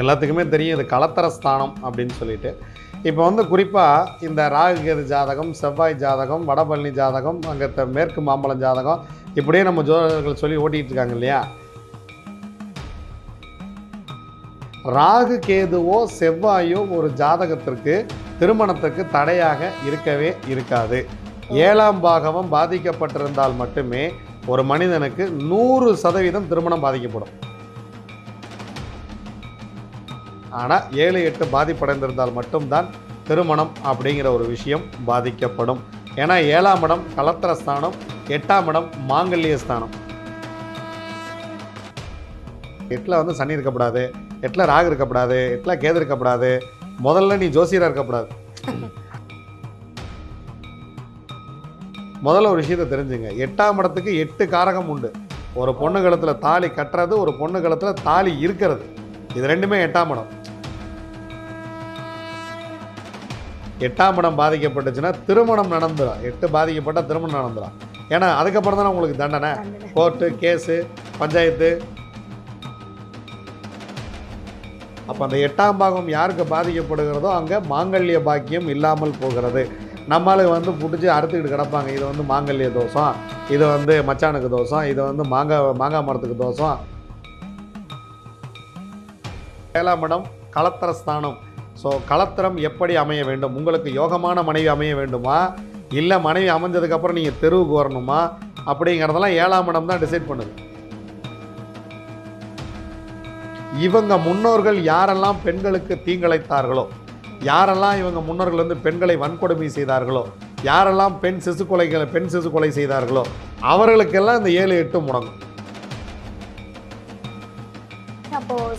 எல்லாத்துக்குமே தெரியும் இது கலத்தர ஸ்தானம் அப்படின்னு சொல்லிட்டு. இப்போ வந்து குறிப்பாக இந்த ராகு கேது ஜாதகம் செவ்வாய் ஜாதகம் வடபழனி ஜாதகம் அங்கே மேற்கு மாம்பழம் ஜாதகம் இப்படியே நம்ம ஜோதகர்கள் சொல்லி ஓட்டிகிட்டு இருக்காங்க இல்லையா? ராகு கேதுவோ செவ்வாயோ ஒரு ஜாதகத்திற்கு திருமணத்திற்கு தடையாக இருக்கவே இருக்காது. ஏழாம் பாகவம் பாதிக்கப்பட்டிருந்தால் மட்டுமே ஒரு மனிதனுக்கு நூறு சதவீதம் திருமணம் பாதிக்கப்படும். ஆனால் ஏழு எட்டு பாதிப்படைந்திருந்தால் மட்டும்தான் திருமணம் அப்படிங்கிற ஒரு விஷயம் பாதிக்கப்படும். ஏன்னா ஏழாம் இடம் கலத்திர ஸ்தானம் எட்டாம் இடம் மாங்கல்ய ஸ்தானம். எட்டில் வந்து சனி இருக்கக்கூடாது எட்டில் ராகு இருக்கக்கூடாது எட்டில் கேது இருக்கக்கூடாது முதல்ல நீ ஜோசியராக இருக்கக்கூடாது முதல்ல ஒரு விஷயத்தை தெரிஞ்சுங்க. எட்டாம் இடத்துக்கு எட்டு காரகம் உண்டு. ஒரு பொண்ணு கழுத்தில் தாலி கட்டுறது ஒரு பொண்ணு கழுத்தில் தாலி இருக்கிறது. இது ரெண்டுமே எட்டாம் இடம். எட்டாம் இடம் பாதிக்கப்பட்டுச்சுன்னா திருமணம் நடந்துடும் எட்டு பாதிக்கப்பட்ட திருமணம் நடந்துடும் ஏன்னா அதுக்கப்புறம் தானே உங்களுக்கு தண்டனை? Court case panchayat. அப்போ அந்த எட்டாம் பாகம் யாருக்கு பாதிக்கப்படுகிறதோ அங்கே மாங்கல்ய பாக்கியம் இல்லாமல் போகிறது. நம்மளுக்கு வந்து பிடிச்சி அறுத்துக்கிட்டு கிடப்பாங்க. இது வந்து மாங்கல்ய தோஷம் இது வந்து மச்சானுக்கு தோஷம் இது வந்து மாங்காய் மாங்காய் மரத்துக்கு தோஷம். ஏழாம் இடம் கலத்திர ஸ்தானம் ஸோ கலத்திரம் எப்படி அமைய வேண்டும்? உங்களுக்கு யோகமான மனைவி அமைய வேண்டுமா? இல்லை மனைவி அமைஞ்சதுக்கப்புறம் நீங்கள் தெருவுக்கு வரணுமா? அப்படிங்கிறதெல்லாம் ஏழாம் இடம் தான் டிசைட் பண்ணுது. இவங்க முன்னோர்கள் யாரெல்லாம் பெண்களுக்கு தீங்கிழைத்தார்களோ யாரெல்லாம் இவங்க முன்னோர்கள் வந்து பெண்களை வன்கொடுமை செய்தார்களோ யாரெல்லாம் பெண் சிசு கொலைகளை பெண் சிசு கொலை செய்தார்களோ அவர்களுக்கெல்லாம் இந்த ஏழு எட்டு முடங்கும்.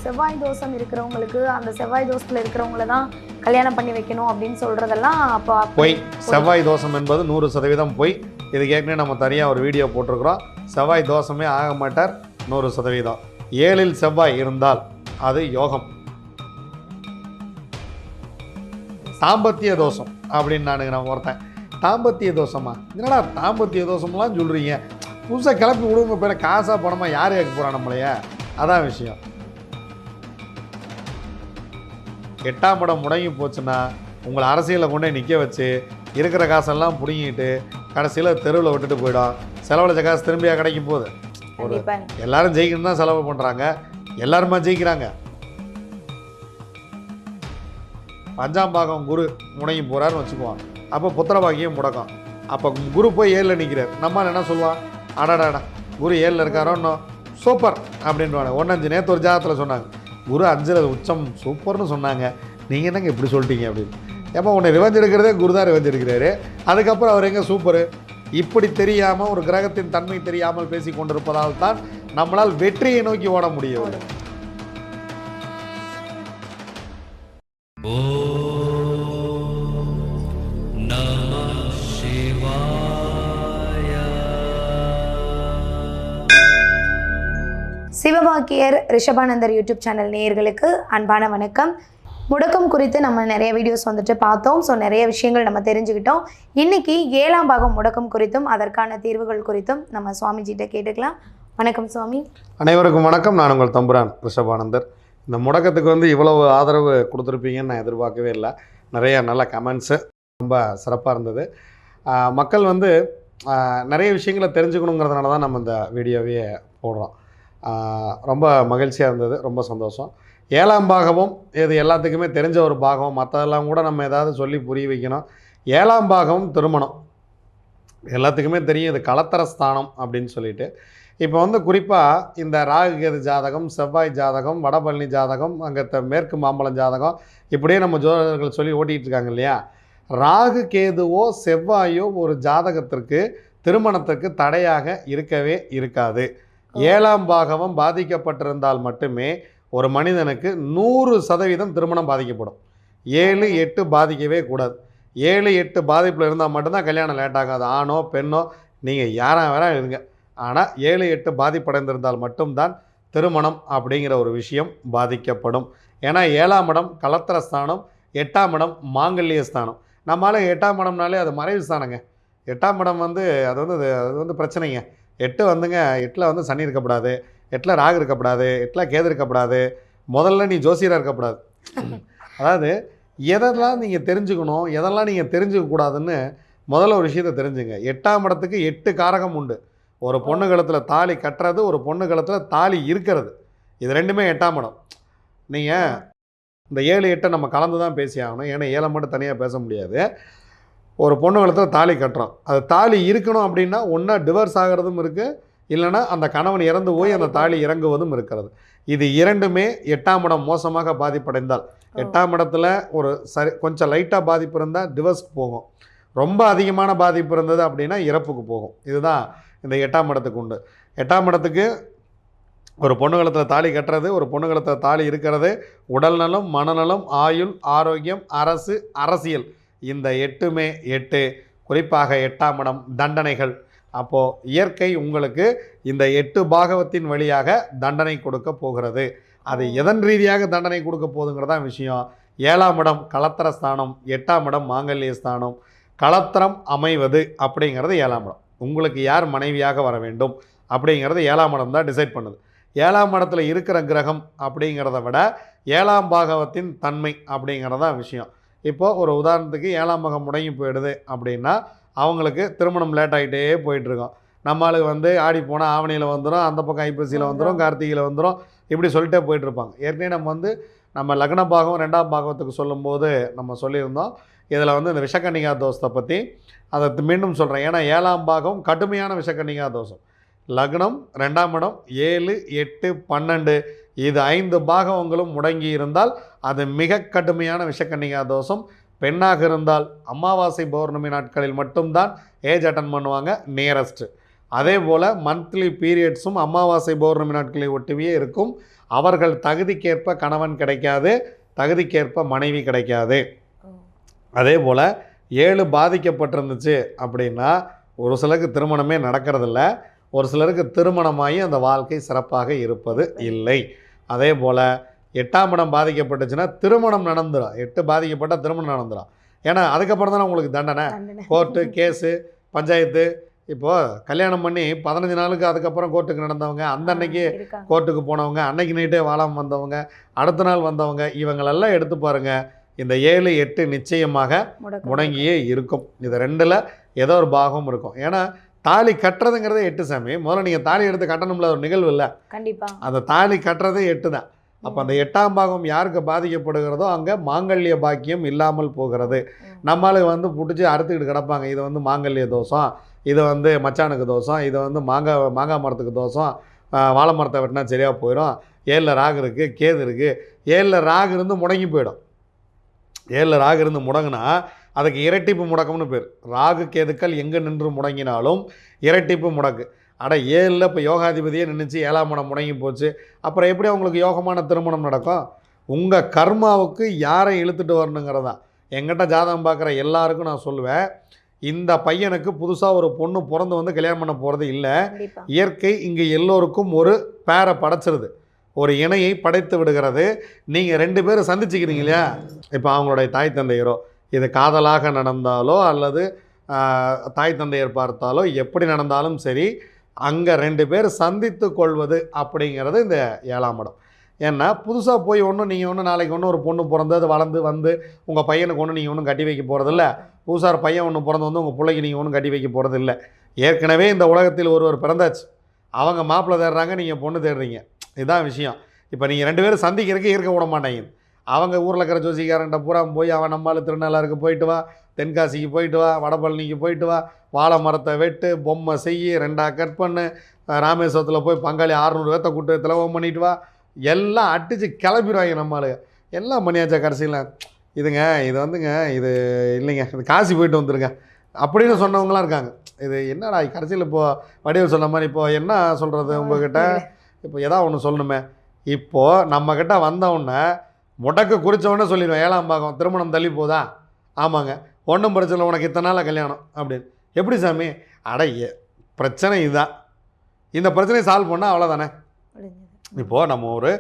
செவ்வாய் தோஷம் இருக்கிறவங்களுக்கு அந்த செவ்வாய் தோஷத்தில் இருக்கிறவங்கள தான் கல்யாணம் பண்ணி வைக்கணும் அப்படின்னு சொல்கிறதெல்லாம் அப்போ பொய் செவ்வாய் தோஷம் என்பது நூறு சதவீதம் பொய். இதுக்கு ஏற்கனவே நம்ம தனியாக ஒரு வீடியோ போட்டிருக்கிறோம். செவ்வாய் தோஷமே ஆக மாட்டார் நூறு சதவீதம். ஏழில் செவ்வாய் இருந்தால் அது யோகம். தாம்பத்திய தோஷம் அப்படின்னு நானுங்க நான் ஒருத்தன். தாம்பத்திய தோஷமா? என்னடா தாம்பத்திய தோஷம்லாம் சொல்கிறீங்க புதுசாக கிளப்பி விடுங்க பேர காசாக பணமாக யார் கேட்க போகிறான் நம்மளைய? அதான் விஷயம். எட்டாம் இடம் முடங்கி போச்சுன்னா உங்களை அரசியலில் கொண்டு நிற்க வச்சு இருக்கிற காசெல்லாம் பிடுங்கிட்டு கடைசியில் தெருவில் விட்டுட்டு போயிடும். செலவழிச்ச காசு திரும்பியாக கிடைக்கும் போகுது ஒரு எல்லாரும் ஜெயிக்கணும் தான் செலவு பண்ணுறாங்க எல்லாருமா ஜெயிக்கிறாங்க. அஞ்சாம் பாகம் குரு முடங்கி போகிறாருன்னு வச்சுக்குவான் அப்போ புத்திர பாக்கியம் முடக்கம். அப்போ குரு போய் ஏழில் நிற்கிறார் நம்ம என்ன சொல்லுவான் அடாடாடா குரு ஏழில் இருக்காரோன்னோ சூப்பர். அப்படின்வாங்க ஒன்னஞ்சு நேற்று ஒரு ஜாதத்தில் சொன்னாங்க. குரு அஞ்சல உச்சம் சூப்பர்னு சொன்னாங்க. நீங்கள் என்னங்க இப்படி சொல்லிட்டீங்க அப்படின்னு. ஏப்பா உன்னை ரிவெஞ்ச் எடுக்கிறதே குரு தான் ரிவெஞ்ச் எடுக்கிறாரு. அதுக்கப்புறம் அவர் எங்கே சூப்பரு? இப்படி தெரியாமல் ஒரு கிரகத்தின் தன்மை தெரியாமல் பேசி கொண்டிருப்பதால் தான் நம்மளால் வெற்றியை நோக்கி ஓட முடியவில்லை. சிவபாக்கியர் ரிஷபானந்தர் யூடியூப் சேனல் நேயர்களுக்கு அன்பான வணக்கம். முடக்கம் குறித்து நம்ம நிறைய வீடியோஸ் வந்துட்டு பார்த்தோம். ஸோ நிறைய விஷயங்கள் நம்ம தெரிஞ்சுக்கிட்டோம். இன்னைக்கு ஏழாம் பாகம் முடக்கம் குறித்தும் அதற்கான தீர்வுகள் குறித்தும் நம்ம சுவாமிஜிகிட்ட கேட்டுக்கலாம். வணக்கம் சுவாமி. அனைவருக்கும் வணக்கம். நான் உங்கள் தம்புரான் ரிஷபானந்தர். இந்த முடக்கத்துக்கு வந்து இவ்வளவு ஆதரவு கொடுத்துருப்பீங்கன்னு நான் எதிர்பார்க்கவே இல்லை. நிறைய நல்ல கமெண்ட்ஸு ரொம்ப சிறப்பாக இருந்தது. மக்கள் வந்து நிறைய விஷயங்களை தெரிஞ்சுக்கணுங்கிறதுனால தான் நம்ம இந்த வீடியோவையே போடுறோம். ரொம்ப மகிழ்ச்சியாக இருந்தது ரொம்ப சந்தோஷம். ஏழாம் பாகமும் இது எல்லாத்துக்குமே தெரிஞ்ச ஒரு பாகம். மற்றதெல்லாம் கூட நம்ம ஏதாவது சொல்லி புரிய வைக்கணும். ஏழாம் பாகமும் திருமணம். எல்லாத்துக்குமே தெரியும் இது கலத்தர ஸ்தானம் அப்படின்னு சொல்லிட்டு. இப்போ வந்து குறிப்பாக இந்த ராகு கேது ஜாதகம் செவ்வாய் ஜாதகம் வடபழனி ஜாதகம் அங்கே மேற்கு மாம்பழம் ஜாதகம் இப்படியே நம்ம ஜோதிடர்கள் சொல்லி ஓட்டிகிட்டு இருக்காங்க இல்லையா? ராகு கேதுவோ செவ்வாயோ ஒரு ஜாதகத்திற்கு திருமணத்துக்கு தடையாக இருக்கவே இருக்காது. ஏழாம் பாகவம் பாதிக்கப்பட்டிருந்தால் மட்டுமே ஒரு மனிதனுக்கு நூறு சதவீதம் திருமணம் பாதிக்கப்படும். ஏழு எட்டு பாதிக்கவே கூடாது. ஏழு எட்டு பாதிப்பில் இருந்தால் மட்டும்தான் கல்யாணம் லேட் ஆகாது. ஆணோ பெண்ணோ நீங்கள் யாராக வேணா இருங்க. ஆனால் ஏழு எட்டு பாதிப்படைந்திருந்தால் மட்டும்தான் திருமணம் அப்படிங்கிற ஒரு விஷயம் பாதிக்கப்படும். ஏன்னா ஏழாம் இடம் கலத்திர ஸ்தானம் எட்டாம் இடம் மாங்கல்ய ஸ்தானம். நம்மளால எட்டாம் இடம்னாலே அது மறைவு ஸ்தானங்க. எட்டாம் இடம் வந்து அது வந்து அது அது வந்து பிரச்சனைங்க. எட்டு வந்துங்க எட்டில் வந்து சனி இருக்கக்கூடாது எட்டில் ராகு இருக்கக்கூடாது எட்டில் கேது இருக்கக்கூடாது முதல்ல நீ ஜோசியராக இருக்கக்கூடாது அதாவது எதெல்லாம் நீங்கள் தெரிஞ்சுக்கணும் எதெல்லாம் நீங்கள் தெரிஞ்சுக்க கூடாதுன்னு முதல்ல ஒரு விஷயத்தை தெரிஞ்சுங்க. எட்டாம் இடத்துக்கு எட்டு காரகம் உண்டு. ஒரு பொண்ணு கழுத்தில் தாலி கட்டுறது ஒரு பொண்ணு கழுத்தில் தாலி இருக்கிறது. இது ரெண்டுமே எட்டாம் இடம். நீங்கள் இந்த ஏழு எட்டை நம்ம கலந்து தான் பேசி ஆகணும் ஏன்னா ஏழை மட்டும் தனியாக பேச முடியாது. ஒரு பொண்ணு கழுத்தில் தாலி கட்டுறோம் அது தாலி இருக்கணும் அப்படின்னா ஒன்றா டிவர்ஸ் ஆகிறதும் இருக்குது இல்லைன்னா அந்த கணவன் இறந்து போய் அந்த தாலி இறங்குவதும் இருக்கிறது. இது இரண்டுமே எட்டாம் இடம் மோசமாக பாதிப்படைந்தால். எட்டாம் இடத்துல ஒரு சரி கொஞ்சம் லைட்டாக பாதிப்பு இருந்தால் டிவர்ஸ்க்கு போகும். ரொம்ப அதிகமான பாதிப்பு இருந்தது அப்படின்னா இறப்புக்கு போகும். இதுதான் இந்த எட்டாம் இடத்துக்கு உண்டு. எட்டாம் இடத்துக்கு ஒரு பொண்ணு காலத்தில் தாலி கட்டுறது ஒரு பொண்ணு காலத்தில் தாலி இருக்கிறது உடல்நலம் மனநலம் ஆயுள் ஆரோக்கியம் அரசு அரசியல். இந்த எட்டுமே எட்டு குறிப்பாக எட்டாம் இடம் தண்டனைகள். அப்போது இயற்கை உங்களுக்கு இந்த எட்டு பாகவத்தின் வழியாக தண்டனை கொடுக்க போகிறது. அது எதன் ரீதியாக தண்டனை கொடுக்க போகுதுங்கிறதா விஷயம். ஏழாம் இடம் களத்திர ஸ்தானம் எட்டாம் இடம் மாங்கல்ய ஸ்தானம். களத்திரம் அமைவது அப்படிங்கிறது ஏழாம் இடம். உங்களுக்கு யார் மனைவியாக வர வேண்டும் அப்படிங்கிறது ஏழாம் இடம் தான் டிசைட் பண்ணுது. ஏழாம் இடத்துல இருக்கிற கிரகம் அப்படிங்கிறத விட ஏழாம் பாகவத்தின் தன்மை அப்படிங்கிறதான் விஷயம். இப்போது ஒரு உதாரணத்துக்கு ஏழாம் பாகம் முடங்கி போயிடுது அப்படின்னா அவங்களுக்கு திருமணம் லேட் ஆகிட்டே போயிட்டுருக்கோம். நம்ம ஆளுங்க வந்து ஆடி போனால் ஆவணியில் வந்துடும் அந்த பக்கம் ஐப்பசியில் வந்துடும் கார்த்திகையில் வந்துடும் இப்படி சொல்லிட்டே போயிட்டுருப்பாங்க. ஏற்கனவே நம்ம வந்து நம்ம லக்ன பாகம் ரெண்டாம் பாகவத்துக்கு சொல்லும்போது நம்ம சொல்லியிருந்தோம். இதில் வந்து இந்த விஷக்கன்னிகா தோஷத்தை பற்றி அதை மீண்டும் சொல்கிறேன் ஏன்னா ஏழாம் பாகம் கடுமையான விஷக்கன்னிகா தோஷம். லக்னம் ரெண்டாம் இடம் ஏழு எட்டு பன்னெண்டு இது ஐந்து பாகங்களும் முடங்கி இருந்தால் அது மிக கடுமையான விஷக்கன்னிகா தோஷம். பெண்ணாக இருந்தால் அமாவாசை பௌர்ணமி நாட்களில் மட்டும்தான் ஏஜ் அட்டன் பண்ணுவாங்க நியரஸ்ட்டு அதே போல் மந்த்லி பீரியட்ஸும் அமாவாசை பௌர்ணமி நாட்களை ஒட்டியே இருக்கும். அவர்கள் தகுதிக்கேற்ப கணவன் கிடைக்காது தகுதிக்கேற்ப மனைவி கிடைக்காது. அதே போல் ஏழு பாதிக்கப்பட்டிருந்துச்சு அப்படின்னா ஒரு சிலருக்கு திருமணமே நடக்கிறதில்ல. ஒரு சிலருக்கு திருமணமாகி அந்த வாழ்க்கை சிறப்பாக இருப்பது இல்லை. அதே போல் எட்டாம் இடம் பாதிக்கப்பட்டுச்சுன்னா திருமணம் நடந்துடும் எட்டு பாதிக்கப்பட்டால் திருமணம் நடந்துடும் ஏன்னா அதுக்கப்புறம் தானே உங்களுக்கு தண்டனை. Court case panchayat. இப்போது கல்யாணம் பண்ணி பதினஞ்சு நாளுக்கு அதுக்கப்புறம் கோர்ட்டுக்கு நடந்தவங்க அந்த அன்னைக்கு. கோர்ட்டுக்கு போனவங்க அன்னைக்கு நைட்டே வாழாம வந்தவங்க அடுத்த நாள் வந்தவங்க இவங்களெல்லாம் எடுத்து பாருங்க. இந்த ஏழு எட்டு நிச்சயமாக. முடங்கியே இருக்கும். இது ரெண்டில் ஏதோ ஒரு பாகம் இருக்கும். ஏன்னா தாலி கட்டுறதுங்கிறதே எட்டு சாமி. முதல்ல நீங்கள் தாலி எடுத்து கட்டணும்ல ஒரு நிகழ்வு இல்லை. கண்டிப்பா. அந்த தாலி கட்டுறதே எட்டு தான். அப்போ அந்த எட்டாம் பாகம் யாருக்கு பாதிக்கப்படுகிறதோ அங்கே மாங்கல்ய பாக்கியம் இல்லாமல் போகிறது. நம்மளுக்கு வந்து பிடிச்சி அறுத்துக்கிட்டு கிடப்பாங்க. இது வந்து மாங்கல்ய தோஷம் இது வந்து மச்சானுக்கு தோஷம் இது வந்து மாங்காய் மாங்காய் மரத்துக்கு தோஷம் வாழை மரத்தை வெட்டினா சரியாக போயிடும். ஏழில் ராகு இருக்குது கேது இருக்குது ஏழில் ராகு இருந்து முடங்கி போயிடும். ஏழில் ராகு இருந்து முடங்கினா அதுக்கு இரட்டிப்பு முடக்கம்னு பேர். ராகு கேதுக்கள் எங்கே நின்று முடங்கினாலும் இரட்டிப்பு முடக்கு. அட ஏழில் இப்போ யோகாதிபதியே நின்றுச்சு ஏழாம் இடம் முடங்கி போச்சு. அப்புறம் எப்படி அவங்களுக்கு யோகமான திருமணம் நடக்கும்? உங்கள் கர்மாவுக்கு யாரை இழுத்துட்டு வரணுங்கிறதா. எங்கிட்ட ஜாதகம் பார்க்குற எல்லாருக்கும் நான் சொல்லுவேன். இந்த பையனுக்கு புதுசாக ஒரு பொண்ணு பிறந்து வந்து கல்யாணம் பண்ண போகிறது இல்லை. இயற்கை இங்கே எல்லோருக்கும் ஒரு பேரை படைச்சிருது. ஒரு இணையை படைத்து விடுகிறது. நீங்கள் ரெண்டு பேரும் சந்திச்சுக்கிறீங்க இல்லையா? இப்போ அவங்களுடைய தாய் தந்தையரோ இது காதலாக நடந்தாலோ அல்லது தாய் தந்தையர் பார்த்தாலோ எப்படி நடந்தாலும் சரி அங்கே ரெண்டு பேர் சந்தித்து கொள்வது அப்படிங்கிறது இந்த ஏழாம் இடம். ஏன்னா புதுசாக போய் ஒன்றும் நீங்கள் ஒன்றும் நாளைக்கு ஒன்று ஒரு பொண்ணு பிறந்தது வளர்ந்து வந்து உங்கள் பையனுக்கு ஒன்று நீங்கள் ஒன்றும் கட்டி வைக்க போகிறதில்ல புதுசாக பையன் ஒன்று பிறந்து வந்து உங்கள் பிள்ளைக்கு நீங்கள் ஒன்றும் கட்டி வைக்க போகிறதில்ல ஏற்கனவே இந்த உலகத்தில் ஒருவர் பிறந்தாச்சு. அவங்க மாப்பிள்ளை தேடுறாங்க நீங்கள் பொண்ணு தேடுறீங்க. இதுதான் விஷயம். இப்போ நீங்கள் ரெண்டு பேரும் சந்திக்கிறதுக்கு இருக்க விட மாட்டேங்குது. அவங்க ஊரில் இருக்கிற ஜோசிக்காரன்ட்ட பூரா போய் அவன் நம்மால் திருநள்ளாருக்கு போயிட்டு வா தென்காசிக்கு போயிட்டு வா வடபழனிக்கு போயிட்டு வா வாழை மரத்தை வெட்டு பொம்மை செய்யி ரெண்டா கட் பண்ணு ராமேஸ்வரத்தில் போய் பங்காளி அறுநூறு பேர்த்த கூட்டு திலவம் பண்ணிட்டு வா. எல்லாம் அடித்து கிளப்பிடுவாங்க நம்மளுக்கு எல்லாம் பண்ணியாச்சா கடைசியில்? இதுங்க இது வந்துங்க இது இல்லைங்க இது காசி போயிட்டு வந்துருங்க. அப்படின்னு சொன்னவங்களாம் இருக்காங்க. இது என்னடா கடைசியில் இப்போ வடிவில் சொன்ன மாதிரி இப்போ என்ன சொல்கிறது உங்ககிட்ட? இப்போ ஏதாவது ஒன்று சொல்லணுமே. இப்போது நம்மக்கிட்ட வந்தவுடனே முடக்கு குறித்தவொடனே சொல்லிடுவேன். ஏழாம் பாகம் திருமணம் தள்ளி போதா? ஆமாங்க. ஒன்றும் பிரச்சனை இல்லை, உனக்கு இத்தனை நாளில் கல்யாணம் அப்படின்னு. எப்படி சாமி? அட ஏ பிரச்சனை இதுதான் இந்த பிரச்சனையை சால்வ் பண்ணால் அவ்வளோதானே. இப்போது நம்ம ஒரு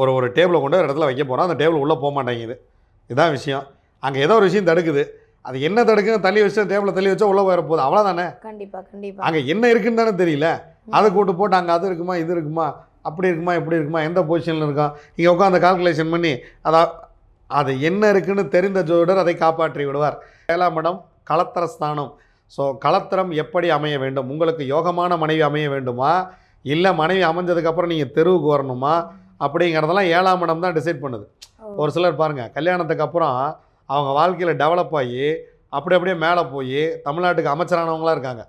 ஒரு ஒரு டேபிளை கொண்டு ஒரு இடத்துல வைக்க போகிறோம் அந்த டேபிள் உள்ளே போக மாட்டேங்குது. இதுதான் விஷயம். அங்கே ஏதோ ஒரு விஷயம் தடுக்குது. அது என்ன தடுக்குன்னு தள்ளி வச்சு டேபிளை தள்ளி வச்சா உள்ளே போயிட போகுது. அவ்வளோதானே கண்டிப்பா கண்டிப்பா. அங்கே என்ன இருக்குன்னு தானே தெரியல. அதை கூட்டு போட்டு அங்கே அது இருக்குமா இது இருக்குமா அப்படி இருக்குமா இப்படி இருக்குமா எந்த பொசிஷனில் இருக்கும் இங்கே உட்காந்து கால்குலேஷன் பண்ணி அதா அது என்ன இருக்குன்னு தெரிந்த ஜோதிடர் அதை காப்பாற்றி விடுவார். ஏழாம் இடம் களத்திர ஸ்தானம். ஸோ களத்திரம் எப்படி அமைய வேண்டும்? உங்களுக்கு யோகமான மனைவி அமைய வேண்டுமா? இல்லை மனைவி அமைஞ்சதுக்கப்புறம் நீங்கள் தெருவுக்கு வரணுமா? அப்படிங்கிறதெல்லாம் ஏழாம் இடம் தான் டிசைட் பண்ணுது. ஒரு சிலர் பாருங்கள் கல்யாணத்துக்கு அப்புறம் அவங்க வாழ்க்கையில் டெவலப் ஆகி அப்படி அப்படியே மேலே போய் தமிழ்நாட்டுக்கு அமைச்சரானவங்களாம் இருக்காங்க.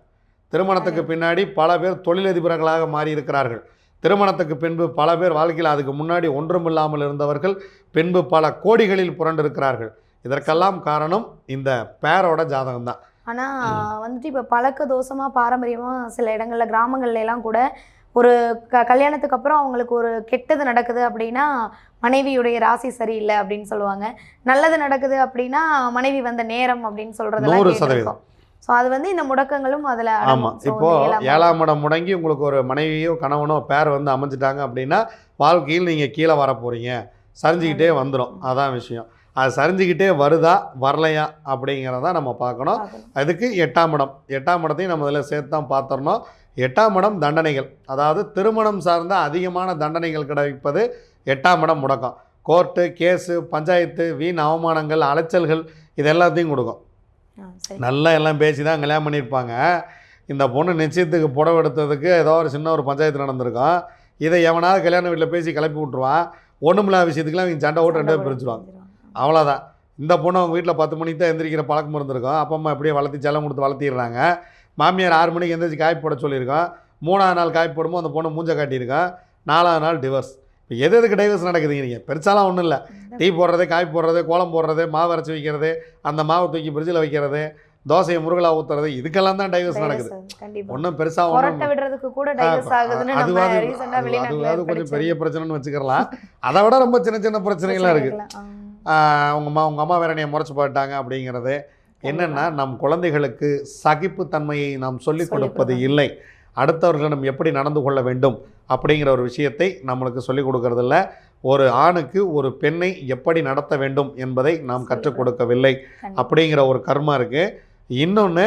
திருமணத்துக்கு பின்னாடி பல பேர் தொழிலதிபர்களாக மாறி இருக்கிறார்கள் திருமணத்துக்கு பின்பு பல பேர் வாழ்க்கையில் அதுக்கு முன்னாடி ஒன்றுமில்லாமல் இருந்தவர்கள் பின்பு பல கோடிகளில் புரண்டிருக்கிறார்கள். இதற்கெல்லாம் காரணம் இந்த பேரோட ஜாதகம் தான் ஆனா வந்துட்டு இப்ப பழக்க தோஷமா பாரம்பரியமா சில இடங்கள்ல கிராமங்கள்ல எல்லாம் கூட ஒரு க கல்யாணத்துக்கு அப்புறம் அவங்களுக்கு ஒரு கெட்டது நடக்குது அப்படின்னா மனைவியுடைய ராசி சரியில்லை அப்படின்னு சொல்லுவாங்க. நல்லது நடக்குது அப்படின்னா மனைவி வந்த நேரம் அப்படின்னு நூறு சொல்றது சதவீதம். ஸோ அது வந்து இந்த முடக்கங்களும் அதுல ஆமாம் இப்போ ஏழாம் இடம் முடங்கி உங்களுக்கு ஒரு மனைவியோ கணவனோ பேர் வந்து அமைஞ்சிட்டாங்க அப்படின்னா வாழ்க்கையில் நீங்கள் கீழே வர போகிறீங்க சரிஞ்சுக்கிட்டே வந்துடும் அதான் விஷயம். அது சரிஞ்சுக்கிட்டே வருதா வரலையா அப்படிங்கிறத நம்ம பார்க்கணும். அதுக்கு எட்டாம் இடம். எட்டாம் இடத்தையும் நம்ம இதில் சேர்த்து தான் பார்த்துடணும் எட்டாம் இடம் தண்டனைகள். அதாவது திருமணம் சார்ந்த அதிகமான தண்டனைகள் கிடைப்பது எட்டாம் இடம் முடக்கம். கோர்ட்டு கேஸு பஞ்சாயத்து வீண் அவமானங்கள் அலைச்சல்கள் இது எல்லாத்தையும் கொடுக்கும். நல்லா எல்லாம் பேசி தான் கல்யாணம் பண்ணியிருப்பாங்க. இந்த பொண்ணு நிச்சயத்துக்கு புடவை எடுத்ததுக்கு ஏதோ ஒரு சின்ன ஒரு பஞ்சாயத்து நடந்திருக்கும். இதை எவனாவது கல்யாண வீட்டில் பேசி கிளப்பி விட்ருவான் ஒன்றுமில்லாத விஷயத்துக்குலாம் இவங்க சண்டை ஓட்டு ரெண்டு பேர் பிரிச்சுருவாங்க அவ்வளோதான் இந்த பொண்ணு அவங்க வீட்டில் பத்து மணிக்கு தான் எந்திரிக்கிற பழக்கம் இருந்திருக்கும். அப்பா அம்மா எப்படியே வளர்த்தி செல்லம் கொடுத்து வளர்த்திடுறாங்க. மாமியார் ஆறு மணிக்கு எந்திரிச்சு காய் போட சொல்லியிருக்கோம். மூணாவது நாள் காய் போடும்போது அந்த பொண்ணு மூஞ்ச காட்டியிருக்கோம். நாலாவது நாள் டிவர்ஸ் எது எதுக்கு டைவர்ஸ் நடக்குதுங்க நீங்கள் பெருசாலாம் ஒன்றும் இல்லை. டீ போடுறது காய் போடுறது கோலம் போடுறது மாவு அரைச்சி வைக்கிறது அந்த மாவை தூக்கி ஃப்ரிட்ஜில் வைக்கிறது தோசையை முருகலா ஊற்றுறது இதுக்கெல்லாம் தான் டைவர்ஸ் நடக்குது. ஒன்றும் ஆகுதுன்னு அது அது கொஞ்சம். பெரிய பிரச்சனைன்னு வச்சுக்கலாம். அதை விட ரொம்ப சின்ன சின்ன பிரச்சனைகள்லாம் ஆ. உங்கள் அம்மா உங்கள் அம்மா வேற என்னைய முறைச்சு போட்டாங்க அப்படிங்கிறது. என்னென்னா நம் குழந்தைகளுக்கு சகிப்புத்தன்மையை நாம் சொல்லிக் கொடுப்பது. இல்லை. அடுத்தவர்களிடம் எப்படி நடந்து கொள்ள வேண்டும்? அப்படிங்கிற ஒரு விஷயத்தை நம்மளுக்கு சொல்லிக் கொடுக்கறதில்ல ஒரு ஆணுக்கு ஒரு பெண்ணை எப்படி நடத்த வேண்டும் என்பதை நாம் கற்றுக் கொடுக்கவில்லை. அப்படிங்கிற ஒரு கர்மா இருக்குது இன்னொன்று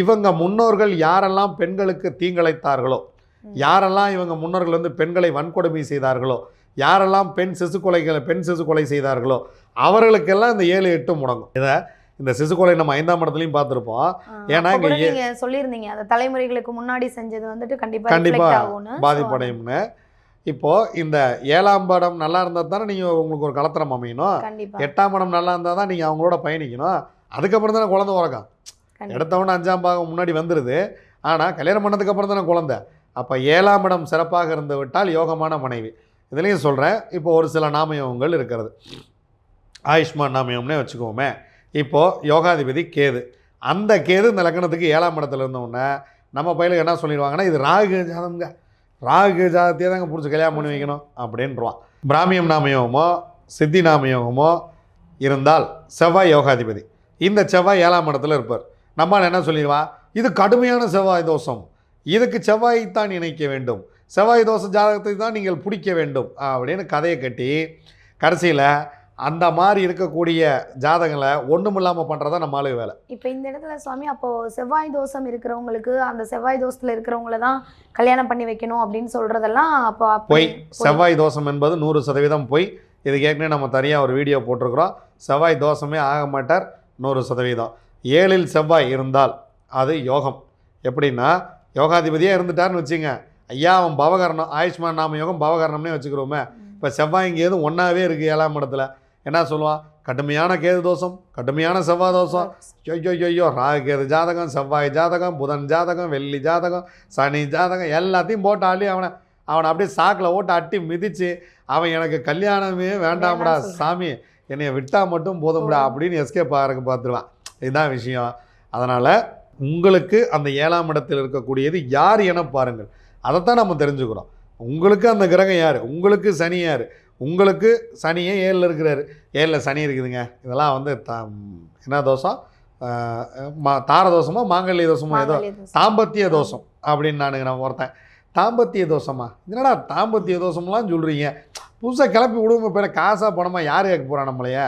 இவங்க முன்னோர்கள் யாரெல்லாம் பெண்களுக்கு தீங்கிழைத்தார்களோ. யாரெல்லாம் இவங்க முன்னோர்கள் வந்து பெண்களை வன்கொடுமை செய்தார்களோ யாரெல்லாம் பெண் சிசு கொலைகளை பெண் சிசு கொலை செய்தார்களோ அவர்களுக்கெல்லாம் இந்த ஏழு எட்டு முடங்கும் இதை இந்த சிசு கொலை நம்ம ஐந்தாம் இடத்துலையும் பார்த்துருப்போம். ஏன்னா இங்க ஏ- நீங்க சொல்லியிருந்தீங்க அந்த தலைமுறைகளுக்கு முன்னாடி செஞ்சது வந்துட்டு கண்டிப்பா கண்டிப்பா reflect ஆகும்னு. So, பாதிப்படையும்னு. இப்போது இந்த ஏழாம் படம் நல்லா இருந்தால் தானே நீங்கள் உங்களுக்கு ஒரு கலத்திரம் அமையணும். எட்டாம் படம் நல்லா இருந்தால் தான் நீங்கள் அவங்களோட பயணிக்கணும். அதுக்கப்புறம் தானே குழந்தை உறக்கம். எடுத்தவொடனே அஞ்சாம் பாகம் முன்னாடி வந்துடுது ஆனால் கல்யாணம் பண்ணதுக்கு அப்புறம் தானே குழந்தை. அப்போ ஏழாம் இடம் சிறப்பாக இருந்து விட்டால் யோகமான மனைவி. இதுலேயும் சொல்கிறேன் இப்போ ஒரு சில நாமயோகங்கள் இருக்கிறது. ஆயுஷ்மான் நாமயம்னே வச்சுக்கோமே. இப்போது யோகாதிபதி கேது. அந்த கேது இந்த லக்னத்துக்கு ஏழாம் இடத்துல இருந்தவுடனே நம்ம பையலுக்கு என்ன சொல்லிடுவாங்கன்னா இது ராகு ஜாதம்ங்க ராகு ஜாதகத்தையே தாங்க பிடிச்சி கல்யாணம் பண்ணி வைக்கணும் அப்படின்றான் பிராமியம் நாமயோகமோ சித்தி நாமயோகமோ இருந்தால் செவ்வாய் யோகாதிபதி. இந்த செவ்வாய் ஏழாம் இடத்துல இருப்பார். நம்மால் என்ன சொல்லிடுவான்? இது கடுமையான செவ்வாய் தோஷம். இதுக்கு செவ்வாய் தான் இணைக்க வேண்டும். செவ்வாய் தோஷ ஜாதகத்தை தான் நீங்கள் பிடிக்க வேண்டும் அப்படின்னு கதையை கட்டி கடைசியில் அந்த மாதிரி இருக்கக்கூடிய ஜாதகங்களை ஒன்றும் இல்லாமல் பண்ணுறதா நம்ம ஆளு வேலை. இப்ப இந்த இடத்துல சுவாமி அப்போ செவ்வாய் தோஷம் இருக்கிறவங்களுக்கு அந்த செவ்வாய் தோஷத்துல இருக்கிறவங்கள தான் கல்யாணம் பண்ணி வைக்கணும் அப்படின்னு சொல்றதெல்லாம் அப்போ பொய் செவ்வாய் தோஷம் என்பது நூறு சதவீதம் பொய் இதுக்கு ஏற்கனவே நம்ம தனியாக ஒரு வீடியோ போட்டிருக்கிறோம். செவ்வாய் தோஷமே ஆக மாட்டார் நூறு சதவீதம். ஏழில் செவ்வாய் இருந்தால் அது யோகம். எப்படின்னா யோகாதிபதியாக இருந்துட்டார்னு வச்சுங்க. ஐயா அவன் பவகரணம் ஆயுஷ்மான் நாம யோகம் பவகரணம்னே வச்சுக்கிறோமே. இப்போ செவ்வாய் இங்கே எதுவும் ஒன்றாவே இருக்குது ஏழாம் இடத்துல. என்ன சொல்லுவான்? கடுமையான கேது தோஷம் கடுமையான செவ்வாய் தோஷம். ஐயோ ஐயோ ராகு கேது ஜாதகம் செவ்வாய் ஜாதகம் புதன் ஜாதகம் வெள்ளி ஜாதகம் சனி ஜாதகம் எல்லாத்தையும் போட்டு ஆளி அவனை அவனை அப்படியே சாக்கில் ஓட்டு அட்டி மிதித்து அவன் எனக்கு கல்யாணமே வேண்டாம்டா. சாமி என்னைய விட்டா மட்டும் போதும்டா அப்படின்னு எஸ்கேப் ஆகிறக்கு பார்த்துருவான் இதுதான் விஷயம். அதனால் உங்களுக்கு அந்த ஏழாம் இடத்தில் இருக்கக்கூடியது யார் என பாருங்கள். அதைத்தான் நம்ம தெரிஞ்சுக்கிறோம். உங்களுக்கு அந்த கிரகம் யார்? உங்களுக்கு சனி யார்? உங்களுக்கு சனியே ஏழில் இருக்கிறாரு. ஏழில் சனி இருக்குதுங்க. இதெல்லாம் வந்து த என்ன தோஷம்? மா தார தோஷமோ மாங்கல்ய தோஷமோ ஏதோ. தாம்பத்திய தோஷம் அப்படின்னு நானுங்க நான் ஒருத்தன். தாம்பத்திய தோஷமா? என்னடா தாம்பத்திய தோஷம்லாம் சொல்கிறீங்க புதுசாக கிளப்பி விடுவோம் இப்போ காசாக பணமா யார் கேட்க போகிறா நம்மளைய?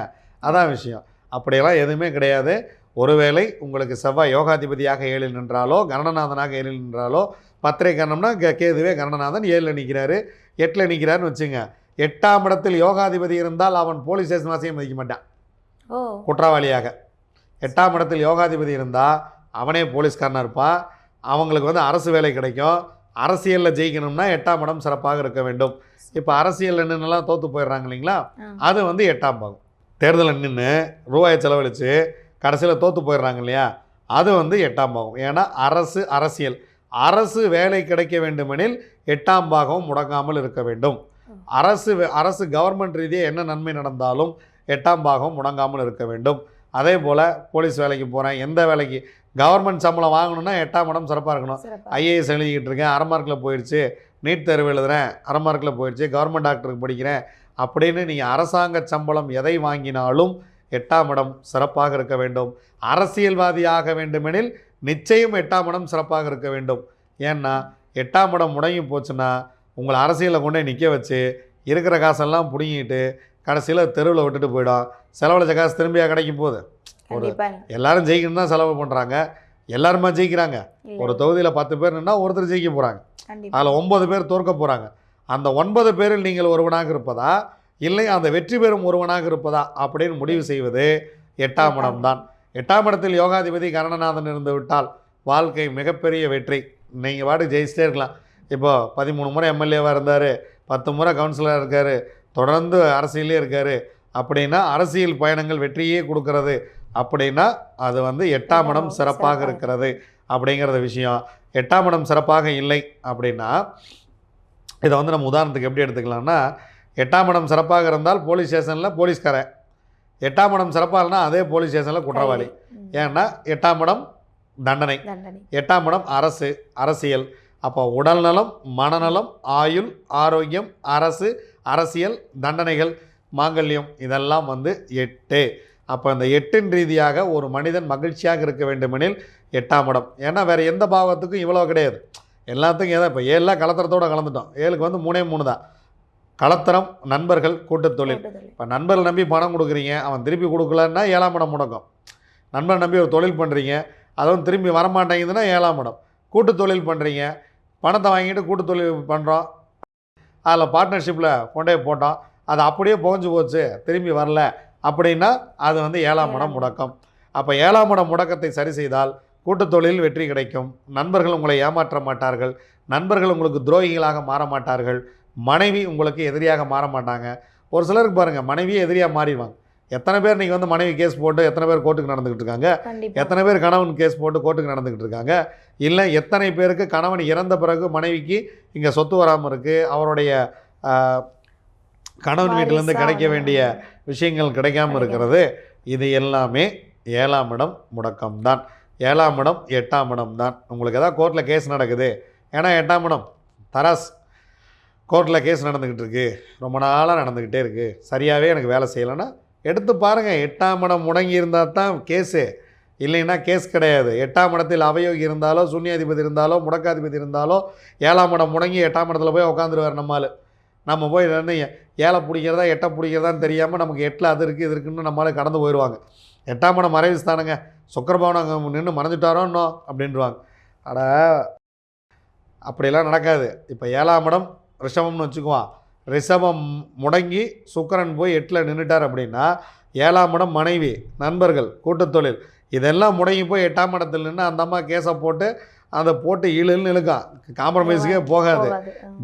அதான் விஷயம். அப்படியெல்லாம் எதுவுமே கிடையாது. ஒருவேளை உங்களுக்கு செவ்வாய் யோகாதிபதியாக ஏழில் நின்றாலோ கணநாதனாக ஏழில் நின்றாலோ பத்திரை கரணம்னா கே கேதுவே கரணநாதன் ஏழில் நிற்கிறாரு எட்டில் நிற்கிறாருன்னு வச்சுங்க. எட்டாம் இடத்தில் யோகாதிபதி இருந்தால் அவன் போலீஸ் ஸ்டேஷன் வாசியம் மதிக்க மாட்டான். குற்றவாளியாக. எட்டாம் இடத்தில் யோகாதிபதி இருந்தால் அவனே போலீஸ்காரனாக இருப்பான் அவங்களுக்கு வந்து அரசு வேலை கிடைக்கும். அரசியலில் ஜெயிக்கணும்னா எட்டாம் இடம் சிறப்பாக இருக்க வேண்டும். இப்போ அரசியல் நின்றுலாம் தோற்று போயிடுறாங்க இல்லைங்களா. அது வந்து எட்டாம் பாகம். தேர்தலில் நின்று ரூபாயை செலவழித்து கடைசியில் தோற்று போயிடுறாங்க இல்லையா? அது வந்து எட்டாம் பாகம். ஏன்னா அரசு அரசியல். அரசு வேலை கிடைக்க வேண்டுமெனில் எட்டாம் பாகம் முடங்காமல் இருக்க வேண்டும். அரசு அரசு கவர்மெண்ட் ரீதியாக என்ன நன்மை நடந்தாலும் எட்டாம் பாகம் முடங்காமல் இருக்க வேண்டும். அதே போல் போலீஸ் வேலைக்கு போகிறேன் எந்த வேலைக்கு? கவர்மெண்ட் சம்பளம் வாங்கணும்னா எட்டாம் இடம் சிறப்பாக இருக்கணும். ஐஏஎஸ் எழுதிக்கிட்டு இருக்கேன். அரை மார்க்கில் போயிடுச்சு நீட் தேர்வு எழுதுறேன். அரை மார்க்கில் போயிடுச்சு கவர்மெண்ட் டாக்டருக்கு படிக்கிறேன். அப்படின்னு நீங்கள் அரசாங்க சம்பளம் எதை வாங்கினாலும் எட்டாம் இடம் சிறப்பாக இருக்க வேண்டும். அரசியல்வாதியாக வேண்டுமெனில் நிச்சயம் எட்டாம் இடம் சிறப்பாக இருக்க வேண்டும். ஏன்னா எட்டாம் இடம் முடங்கி போச்சுன்னா உங்களை அரசியலில் கொண்டு நிற்க வச்சு இருக்கிற காசெல்லாம் பிடுங்கிட்டு கடைசியில் தெருவில் விட்டுட்டு போயிடும். செலவழிச்ச காசு திரும்பியாக கிடைக்கும் போகுது ஒரு எல்லாரும் ஜெயிக்கணும் தான் செலவு பண்ணுறாங்க எல்லாருமா ஜெயிக்கிறாங்க. ஒரு தொகுதியில் பத்து பேர் நின்னா ஒருத்தர் ஜெயிக்க போகிறாங்க அதில் ஒன்பது பேர் தோற்க போகிறாங்க அந்த ஒன்பது பேரில் நீங்கள் ஒருவனாக இருப்பதா? இல்லை அந்த வெற்றி பெறும் ஒருவனாக இருப்பதா? அப்படின்னு முடிவு செய்வது எட்டாம் இடம் தான் எட்டாம் இடத்தில் யோகாதிபதி கரணநாதன் இருந்து விட்டால் வாழ்க்கை மிகப்பெரிய வெற்றி. நீங்கள் பாட்டுக்கு ஜெயிச்சிட்டே இருக்கலாம். இப்போ பதிமூணு முறை எம்எல்ஏவாக இருந்தார் பத்து முறை கவுன்சிலராக இருக்கார் தொடர்ந்து அரசியலே இருக்கார். அப்படின்னா அரசியல் பயணங்கள் வெற்றியே கொடுக்கறது. அப்படின்னா அது வந்து எட்டாம் இடம் சிறப்பாக இருக்கிறது அப்படிங்கிறது விஷயம். எட்டாம் இடம் சிறப்பாக இல்லை அப்படின்னா இதை வந்து நம்ம உதாரணத்துக்கு எப்படி எடுத்துக்கலாம்னா எட்டாம் இடம் சிறப்பாக இருந்தால் போலீஸ் ஸ்டேஷனில் போலீஸ்காரன் எட்டாம் இடம் சிறப்பாக இல்லைனா அதே போலீஸ் ஸ்டேஷனில் குற்றவாளி. ஏன்னா எட்டாம் இடம் தண்டனை. தண்டனை. எட்டாம் இடம் அரசு அரசியல். அப்போ உடல்நலம் மனநலம் ஆயுள் ஆரோக்கியம் அரசு அரசியல் தண்டனைகள் மாங்கல்யம் இதெல்லாம் வந்து எட்டு. அப்போ இந்த எட்டின் ரீதியாக ஒரு மனிதன் மகிழ்ச்சியாக இருக்க வேண்டுமெனில் எட்டாம் இடம். ஏன்னா வேறு எந்த பாவத்துக்கும் இவ்வளோ கிடையாது. எல்லாத்துக்கும் ஏதோ இப்போ ஏழுலாம் கலத்தரத்தோட கலந்துட்டோம். ஏழுக்கு வந்து மூணே மூணு தான். கலத்தரம் நண்பர்கள் கூட்டுத் தொழில். கூட்டுத்தொழில். இப்போ நண்பர்கள் நம்பி பணம் கொடுக்குறீங்க அவன் திருப்பி கொடுக்கலன்னா ஏழாம் இடம் முடக்கம். நண்பன் நம்பி ஒரு தொழில் பண்ணுறீங்க அதுவும் திரும்பி வரமாட்டேங்குதுன்னா ஏழாம் இடம். கூட்டு தொழில் பண்ணுறீங்க பணத்தை வாங்கிட்டு கூட்டு தொழில் பண்ணுறோம் அதில் பார்ட்னர்ஷிப்பில் கொண்டே போட்டோம். அது அப்படியே புகஞ்சு போச்சு. திரும்பி வரல. அப்படின்னா அது வந்து ஏழாம் இடம் முடக்கம். அப்போ ஏழாம் இடம் முடக்கத்தை சரி செய்தால் கூட்டுத் தொழிலில் வெற்றி கிடைக்கும். நண்பர்கள் உங்களை ஏமாற்ற மாட்டார்கள். நண்பர்கள் உங்களுக்கு துரோகிகளாக மாற மாட்டார்கள். மனைவி உங்களுக்கு எதிரியாக மாற மாட்டாங்க. ஒரு சிலருக்கு பாருங்கள் மனைவியே எதிரியாக மாறிடுவாங்க. எத்தனை பேர் நீங்கள் வந்து மனைவி கேஸ் போட்டு எத்தனை பேர் கோர்ட்டுக்கு நடந்துக்கிட்டு இருக்காங்க? எத்தனை பேர் கணவன் கேஸ் போட்டு கோர்ட்டுக்கு நடந்துக்கிட்டு இருக்காங்க? இல்லை எத்தனை பேருக்கு கணவன் இறந்த பிறகு மனைவிக்கு இங்கே சொத்து வராமல் இருக்குது அவருடைய கணவன் வீட்டிலேருந்து கிடைக்க வேண்டிய விஷயங்கள் கிடைக்காம இருக்கிறது. இது எல்லாமே ஏழாம் இடம் முடக்கம் தான். ஏழாம் இடம் எட்டாம் இடம் தான். உங்களுக்கு ஏதாவது கோர்ட்டில் கேஸ் நடக்குது? ஏன்னா எட்டாம் இடம் தராஸ் கோர்ட்டில் கேஸ் நடந்துக்கிட்டு இருக்கு. ரொம்ப நாளாக நடந்துக்கிட்டே இருக்குது சரியாகவே எனக்கு வேலை செய்யலைன்னா எடுத்து பாருங்கள் எட்டாம் இடம் முடங்கி இருந்தால் தான் கேஸு. இல்லைன்னா கேஸ் கிடையாது. எட்டாம் இடத்தில் அவயோகி இருந்தாலோ சூன்யாதிபதி இருந்தாலோ முடக்காதிபதி இருந்தாலோ ஏழாம் இடம் முடங்கி எட்டாம் இடத்துல போய் உட்காந்துருவார் நம்மால். நம்ம போய் ஏழை பிடிக்கிறதா எட்டை பிடிக்கிறதான்னு தெரியாமல் நமக்கு எட்டில் அது இருக்குது இது இருக்குன்னு நம்மளால் கடந்து போயிடுவாங்க எட்டாம் இடம் மறைவு ஸ்தானங்க. சுக்கரபவன் அங்கே நின்று மறைஞ்சிட்டாரோ இன்னும் அப்படின்றாங்க அட அப்படியெல்லாம் நடக்காது. இப்போ ஏழாம் இடம் ரிஷபம்னு வச்சுக்குவான் ரிஷபம் முடங்கி சுக்கிரன் போய் எட்டில் நின்றுட்டார் அப்படின்னா ஏழாம் இடம் மனைவி நண்பர்கள் கூட்டுத் தொழில். இதெல்லாம் முடங்கி போய் எட்டாம் இடத்துல நின்று அந்த அம்மா கேஸை போட்டு அதை போட்டு இழுன்னு இழுக்கான். காம்ப்ரமைஸுக்கே போகாது.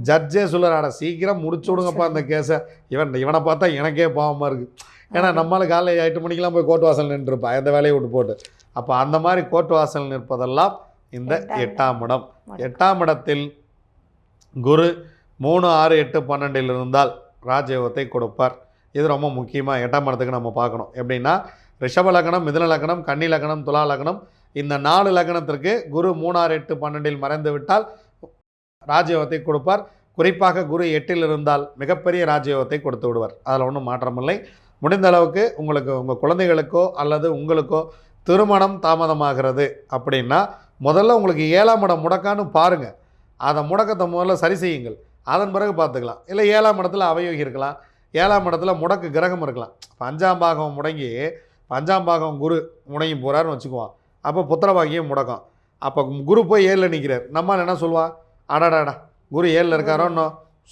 ஜட்ஜே சொல்லுறாட சீக்கிரம் முடிச்சு விடுங்கப்பா அந்த கேஸை இவன் இவனை பார்த்தா எனக்கே பாவமாக இருக்குது ஏன்னா நம்மளால காலையில் எட்டு மணிக்கெல்லாம் போய் கோர்ட் வாசல் நின்றுருப்பான் எந்த வேலையை விட்டு போட்டு. அப்போ அந்த மாதிரி கோர்ட் வாசல் நிற்பதெல்லாம் இந்த எட்டாம் இடம். எட்டாம் இடத்தில் குரு மூணு ஆறு எட்டு பன்னெண்டில் இருந்தால் ராஜயோகத்தை கொடுப்பார். இது ரொம்ப முக்கியமாக எட்டாம் இடத்துக்கு நம்ம பார்க்கணும். எப்படின்னா ரிஷப லக்னம் மிதுன லக்னம் கன்னி லக்னம் துலா லக்னம் இந்த நாலு லக்னத்திற்கு குரு மூணாறு எட்டு பன்னெண்டில் மறைந்து விட்டால் ராஜயோகத்தை கொடுப்பார். குறிப்பாக குரு எட்டில் இருந்தால் மிகப்பெரிய ராஜயோகத்தை கொடுத்து விடுவார். அதில் ஒன்றும் மாற்றமில்லை. முடிந்த அளவுக்கு உங்களுக்கு உங்கள் குழந்தைகளுக்கோ அல்லது உங்களுக்கோ திருமணம் தாமதமாகிறது அப்படின்னா முதல்ல உங்களுக்கு ஏழாம் இடம் முடக்கான்னு பாருங்கள் அதை முடக்கத்தை முதல்ல சரி செய்யுங்கள். அதன் பிறகு பார்த்துக்கலாம். இல்லை ஏழாம் இடத்துல அவயோகி இருக்கலாம். ஏழாம் இடத்துல முடக்கு கிரகம் இருக்கலாம். இப்போ அஞ்சாம் பாகம் முடங்கி இப்ப அஞ்சாம் பாகம் குரு முடங்கி போகிறாருன்னு வச்சுக்குவோம் அப்போ புத்திரபாகியம் முடக்கம். அப்போ குரு போய் ஏழில் நிற்கிறார் நம்மால் என்ன சொல்லுவான் அடடாடா குரு ஏழில் இருக்காரோன்னோ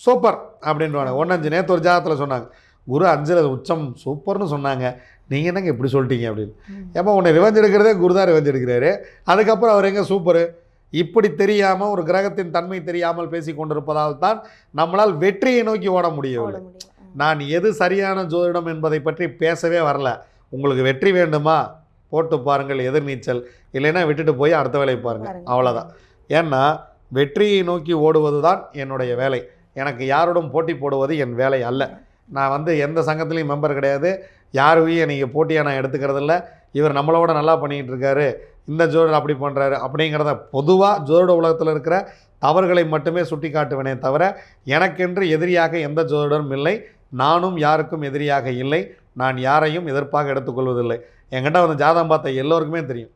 சூப்பர்! அப்படின்வாங்க ஒன்னஞ்சு நேற்று ஒரு ஜாதகத்தில் சொன்னாங்க. குரு அஞ்சில் உச்சம் சூப்பர்னு சொன்னாங்க. நீங்கள் என்னங்க இப்படி சொல்லிட்டீங்க அப்படின்னு. ஏப்பா உன்னை ரிவெஞ்ச் எடுக்கிறதே குரு தான் ரிவெஞ்ச் எடுக்கிறாரு. அதுக்கப்புறம் அவர் எங்கே சூப்பரு? இப்படி தெரியாமல் ஒரு கிரகத்தின் தன்மை தெரியாமல் பேசி கொண்டிருப்பதால் தான் நம்மளால் வெற்றியை நோக்கி ஓட முடியவில்லை. நான் எது சரியான ஜோதிடம் என்பதை பற்றி பேசவே வரல. உங்களுக்கு வெற்றி வேண்டுமா? போட்டு பாருங்கள் எதிர்நீச்சல் இல்லைன்னா விட்டுட்டு போய் அடுத்த வேலையை பாருங்கள் பாருங்க. அவ்வளோதான் ஏன்னா வெற்றியை நோக்கி ஓடுவது தான் என்னுடைய வேலை. எனக்கு யாரோடும் போட்டி போடுவது என் வேலை அல்ல. நான் வந்து எந்த சங்கத்துலேயும் மெம்பர் கிடையாது. யாரையும் நீங்கள் போட்டியாக நான் எடுத்துக்கிறது இல்ல இவர் நம்மளோட நல்லா பண்ணிக்கிட்டு இருக்காரு. இந்த ஜோதிடர் அப்படி பண்ணுறாரு அப்படிங்கிறத பொதுவாக ஜோதிட உலகத்தில் இருக்கிற தவறுகளை மட்டுமே சுட்டி காட்டுவேனே தவிர எனக்கென்று எதிரியாக எந்த ஜோதிடரும் இல்லை. நானும் யாருக்கும் எதிரியாக இல்லை. நான் யாரையும் எதிர்ப்பாக எடுத்துக்கொள்வதில்லை. என்கிட்ட வந்து ஜாதகம் பார்த்த எல்லோருக்குமே தெரியும்.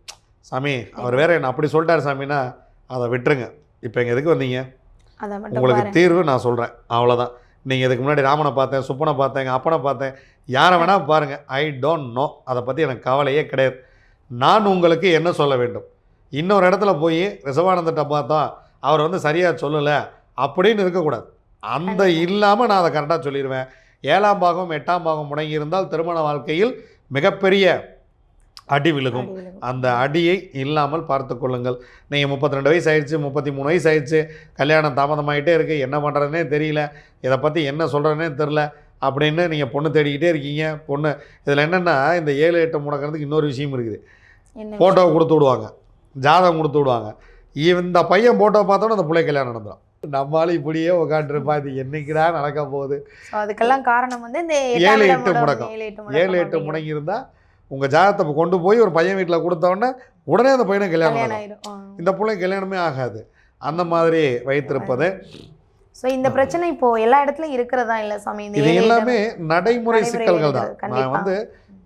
சாமி அவர் வேற என்ன அப்படி சொல்லிட்டார் சாமின்னா அதை விட்டுருங்க. இப்போ எங்கள் எதுக்கு வந்தீங்க? உங்களுக்கு தீர்வு நான் சொல்கிறேன் அவ்வளோதான் நீங்கள் இதுக்கு முன்னாடி ராமனை பார்த்தேன் சுப்பனை பார்த்தேன் எங்கள் அப்பனை பார்த்தேன். யாரை வேணால் பாருங்கள் ஐ டோன்ட் நோ அதை பற்றி எனக்கு கவலையே கிடையாது. நான் உங்களுக்கு என்ன சொல்ல வேண்டும்? இன்னொரு இடத்துல போய் ரிசவானந்தட்ட பார்த்தா அவர் வந்து சரியாக சொல்லலை அப்படின்னு இருக்கக்கூடாது. அந்த. இல்லாமல் நான் அதை கரெக்டாக சொல்லிடுவேன் ஏழாம் பாகம் எட்டாம் பாகம் முடங்கி இருந்தால் திருமண வாழ்க்கையில் மிகப்பெரிய அடி விழுகும். அந்த அடியை இல்லாமல் பார்த்து கொள்ளுங்கள். நீங்கள் முப்பத்தி ரெண்டு வயசு ஆயிடுச்சு முப்பத்தி மூணு வயசு ஆயிடுச்சு கல்யாணம் தாமதமாயிட்டே இருக்குது என்ன பண்ணுறதுனே தெரியல இதை பற்றி என்ன சொல்கிறதுனே தெரில அப்படின்னு நீங்கள் பொண்ணு தேடிக்கிட்டே இருக்கீங்க. பொண்ணு இதில் என்னென்னா இந்த ஏழு எட்டு முடக்கிறதுக்கு இன்னொரு விஷயம் இருக்குது. என்ன ஃபோட்டோ கொடுத்து விடுவாங்க. ஜாதகம் கொடுத்து விடுவாங்க. இந்த பையன் ஃபோட்டோ பார்த்தோன்னே அந்த பிள்ளை கல்யாணம் நடந்துடும் நம்மளால இப்படியே உட்காந்துருப்பா இது என்னைக்குடா நடக்க போகுது? அதுக்கெல்லாம் காரணம் வந்து இந்த ஏழு, எட்டு முடக்கம். ஏழு எட்டு. முடங்கி இருந்தால் உங்கள் ஜாதகத்தை கொண்டு போய் ஒரு பையன் வீட்டில் கொடுத்தோடனே உடனே அந்த பையனை கல்யாணம் கல்யாணம் நடக்கும். ஆயிடும் ஆ. இந்த பிள்ளை கல்யாணமே ஆகாது. அந்த மாதிரி வைத்திருப்பது. ஸோ இந்த பிரச்சனை இப்போ எல்லா இடத்துலயும் இருக்கிறதா இல்ல சாமி? இது எல்லாமே நடைமுறை சிக்கல்கள் தான். நான். வந்து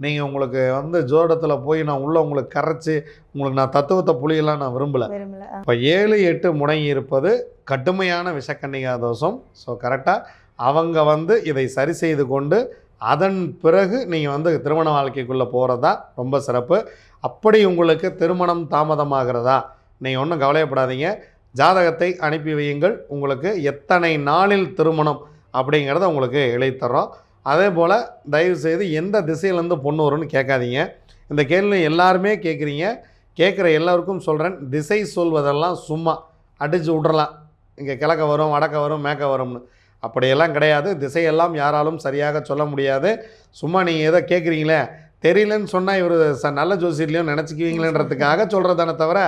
நீங்கள் உங்களுக்கு வந்து ஜோடத்தில் போய் நான் உள்ள உங்களுக்கு கரைச்சி உங்களுக்கு நான் தத்துவத்தை புளியெல்லாம் நான் விரும்பலை. இப்போ ஏழு எட்டு முடங்கி இருப்பது கடுமையான விஷக்கன்னிகா தோஷம். ஸோ கரெக்டாக அவங்க வந்து இதை சரி செய்து கொண்டு அதன் பிறகு நீங்கள் வந்து திருமண வாழ்க்கைக்குள்ளே போகிறதா ரொம்ப சிறப்பு. அப்படி உங்களுக்கு திருமணம் தாமதமாகிறதா நீங்கள் ஒன்றும் கவலையப்படாதீங்க. ஜாதகத்தை அனுப்பி வையுங்கள். உங்களுக்கு எத்தனை நாளில் திருமணம் அப்படிங்கிறத உங்களுக்கு எழுதித்தர்றோம் அதே போல் தயவுசெய்து எந்த திசையிலேருந்து பொண்ணு வரும்னு கேட்காதீங்க. இந்த கேள்வி எல்லாருமே கேட்குறீங்க. கேட்குற எல்லாருக்கும் சொல்கிறேன் திசை சொல்வதெல்லாம் சும்மா அடித்து விட்றலாம் இங்கே கிழக்க வரும் வடக்க வரும் மேற்க வரும்னு. அப்படியெல்லாம் கிடையாது. திசையெல்லாம் யாராலும் சரியாக சொல்ல முடியாது. சும்மா நீங்கள் எதை கேட்குறீங்களே. தெரியலன்னு சொன்னால் இவர் ச நல்ல ஜோசியிலையும் நினச்சிக்குவீங்களேன்றதுக்காக சொல்கிறதானே தவிர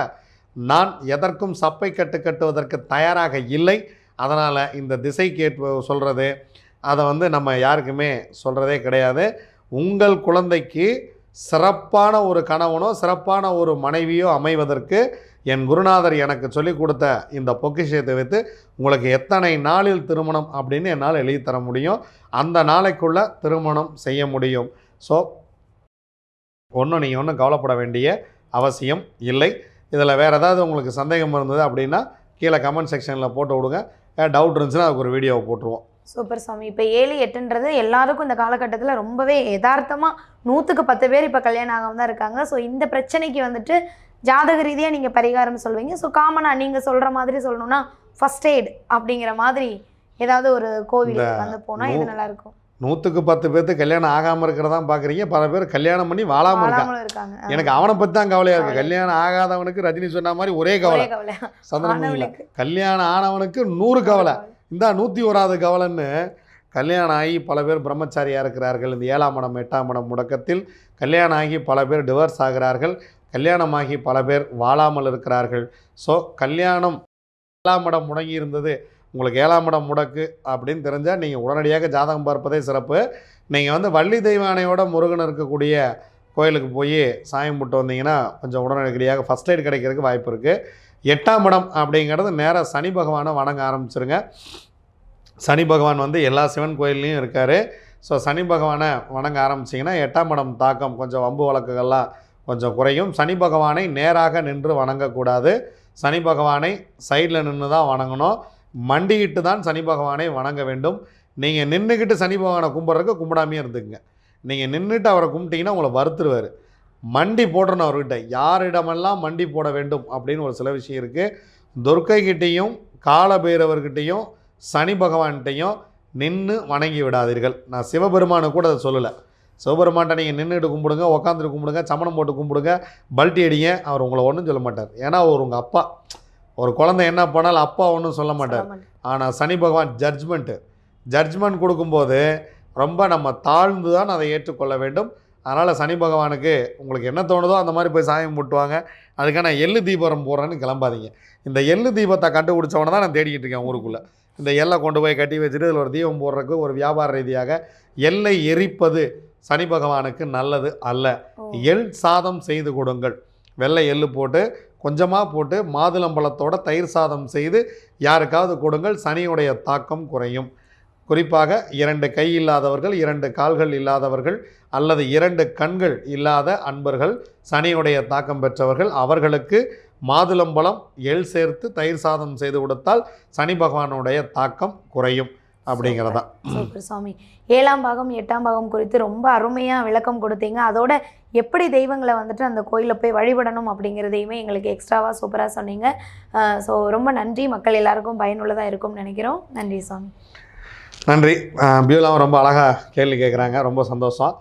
நான் எதற்கும் சப்பை கட்டு கட்டுவதற்கு தயாராக இல்லை. அதனால் இந்த திசை கேட்ப சொல்கிறது அதை வந்து நம்ம யாருக்குமே சொல்கிறதே கிடையாது. உங்கள் குழந்தைக்கு சிறப்பான ஒரு கணவனோ சிறப்பான ஒரு மனைவியோ அமைவதற்கு என் குருநாதர் எனக்கு சொல்லிக் கொடுத்த இந்த பொக்கிஷத்தை வைத்து உங்களுக்கு எத்தனை நாளில் திருமணம் அப்படின்னு என்னால் எழுதி தர முடியும். அந்த நாளைக்குள்ள திருமணம் செய்ய முடியும். ஸோ ஒன்றும் நீங்கள் ஒன்றும் கவலைப்பட வேண்டிய அவசியம் இல்லை. இதில் வேறு ஏதாவது உங்களுக்கு சந்தேகம் இருந்தது அப்படின்னா கீழே கமெண்ட் செக்ஷனில் போட்டு விடுங்க. டவுட் இருந்துச்சுன்னா அதுக்கு ஒரு வீடியோவை போட்டுருவோம். சூப்பர் சாமி. இப்போ ஏழு எட்டுன்றது எல்லாருக்கும் இந்த காலகட்டத்தில் ரொம்பவே யதார்த்தமாக நூற்றுக்கு பத்து பேர் இப்போ கல்யாணம் ஆகாம தான் இருக்காங்க. ஸோ இந்த பிரச்சனைக்கு வந்துட்டு ஜாதக ரீதியாக நீங்கள் பரிகாரம் சொல்வீங்க ஸோ காமனாக நீங்கள் சொல்கிற மாதிரி சொல்லணும்னா ஃபர்ஸ்ட் எய்ட் அப்படிங்கிற மாதிரி ஏதாவது ஒரு கோவில் இந்த வந்து போனால் இது நூ- நல்லா இருக்கும் நூற்றுக்கு பத்து பேர்த்து கல்யாணம் ஆகாமல் இருக்கிறதா பார்க்குறீங்க பல பேர் கல்யாணம் பண்ணி வாழாமல் இருக்காங்க. எனக்கு அவனை பற்றி தான் கவலையாக இருக்குது. கல்யாணம் ஆகாதவனுக்கு ரஜினி சொன்ன மாதிரி ஒரே கவலை. ஆனவளுக்கு கல்யாணம் ஆனவனுக்கு நூறு கவலை. இந்த நூற்றி ஓராது கவலைன்னு கல்யாணம் ஆகி பல பேர் பிரம்மச்சாரியாக இருக்கிறார்கள். இந்த ஏழாம் மடம் எட்டாம் மடம் முடக்கத்தில் கல்யாணம் ஆகி பல பேர் டிவர்ஸ் ஆகிறார்கள். கல்யாணமாகி பல பேர் வாழாமல் இருக்கிறார்கள். ஸோ கல்யாணம் ஏழாம் மடம் முடங்கி இருந்தது. உங்களுக்கு ஏழாம் மடம் முடக்கு அப்படின்னு தெரிஞ்சால் நீங்கள் உடனடியாக ஜாதகம் பார்ப்பதே சிறப்பு. நீங்கள் வந்து வள்ளி தெய்வானையோட முருகன் இருக்கக்கூடிய கோயிலுக்கு போய் சாயம் போட்டு வந்தீங்கன்னா கொஞ்சம் உடனடியாக ஃபஸ்ட் எய்ட் கிடைக்கிறதுக்கு வாய்ப்பு இருக்குது எட்டாம் இடம் அப்படிங்கிறது நேராக சனி பகவானை வணங்க ஆரம்பிச்சிருங்க. சனி பகவான் வந்து எல்லா சிவன் கோயில்லையும் இருக்கார். ஸோ சனி பகவானை வணங்க ஆரம்பிச்சிங்கன்னா எட்டாம் இடம் தாக்கம் கொஞ்சம் வம்பு வழக்குகள்லாம் கொஞ்சம் குறையும். சனி பகவானை நேராக நின்று வணங்கக்கூடாது. சனி பகவானை சைடில் நின்று தான் வணங்கணும். மண்டிக்கிட்டு தான் சனி பகவானை வணங்க வேண்டும். நீங்கள் நின்றுக்கிட்டு சனி பகவானை கும்பிட்றதுக்கு கும்பிடாமே இருந்துக்குங்க. நீங்கள் நின்றுட்டு அவரை கும்பிட்டிங்கன்னா உங்களை வருத்துருவார். மண்டி போடணும் அவர்கிட்ட யாரிடமெல்லாம் மண்டி போட வேண்டும் அப்படின்னு ஒரு சில விஷயம் இருக்குது துர்க்கை கிட்டேயும் காலபைரவர்கிட்டையும் சனி பகவான்கிட்டையும் நின்று வணங்கி விடாதீர்கள். நான் சிவபெருமானு கூட அதை சொல்லலை. சிவபெருமான்ட்ட நீங்கள் நின்றுட்டு கும்பிடுங்க உக்காந்துட்டு கும்பிடுங்க சமணம் போட்டு கும்பிடுங்க பல்ட்டி அடிங்க அவர் உங்களை ஒன்றும் சொல்ல மாட்டார். ஏன்னா அவர் உங்கள் அப்பா. ஒரு குழந்தை என்ன பண்ணாலும் அப்பா ஒன்றும் சொல்ல மாட்டார். ஆனால் சனி பகவான் ஜட்ஜ்மெண்ட்டு ஜட்ஜ்மெண்ட் கொடுக்கும்போது ரொம்ப நம்ம தாழ்ந்து தான் அதை ஏற்றுக்கொள்ள வேண்டும். அதனால் சனி பகவானுக்கு உங்களுக்கு என்ன தோணுதோ அந்த மாதிரி போய் சாயம் போட்டுவாங்க அதுக்கான எள்ளு தீபம் போடுறேன்னு கிளம்பாதீங்க. இந்த எள்ளு தீபத்தை கண்டுபிடிச்சவனை தான் நான் தேடிக்கிட்டு இருக்கேன் ஊருக்குள்ளே. இந்த எல்லை கொண்டு போய் கட்டி வச்சுட்டு இதில் ஒரு தீபம் போடுறதுக்கு ஒரு வியாபார ரீதியாக எல்லை எரிப்பது சனி பகவானுக்கு நல்லது அல்ல. எள் சாதம் செய்து கொடுங்கள். வெள்ளை எள்ளு போட்டு கொஞ்சமாக போட்டு மாதுளம்பழத்தோட தயிர் சாதம் செய்து யாருக்காவது கொடுங்கள். சனியுடைய தாக்கம் குறையும். குறிப்பாக இரண்டு கை இல்லாதவர்கள் இரண்டு கால்கள் இல்லாதவர்கள் அல்லது இரண்டு கண்கள் இல்லாத அன்பர்கள் சனியுடைய தாக்கம் பெற்றவர்கள் அவர்களுக்கு மாதுளம்பழம் எள் சேர்த்து தயிர் சாதம் செய்து கொடுத்தால் சனி பகவானுடைய தாக்கம் குறையும் அப்படிங்கிறதா. சூப்பர். சுவாமி. ஏழாம் பாகம் எட்டாம் பாகம் குறித்து ரொம்ப அருமையாக விளக்கம் கொடுத்தீங்க. அதோட எப்படி தெய்வங்களை வந்துட்டு அந்த கோயிலில் போய் வழிபடணும் அப்படிங்கிறதையுமே எங்களுக்கு எக்ஸ்ட்ராவாக சூப்பராக சொன்னீங்க. ஸோ ரொம்ப நன்றி. மக்கள் எல்லாருக்கும் பயனுள்ளதாக இருக்கும்னு நினைக்கிறோம். நன்றி சுவாமி. நன்றி. பியூலாவும் ரொம்ப அழகாக கேள்வி கேட்குறாங்க ரொம்ப சந்தோஷம்.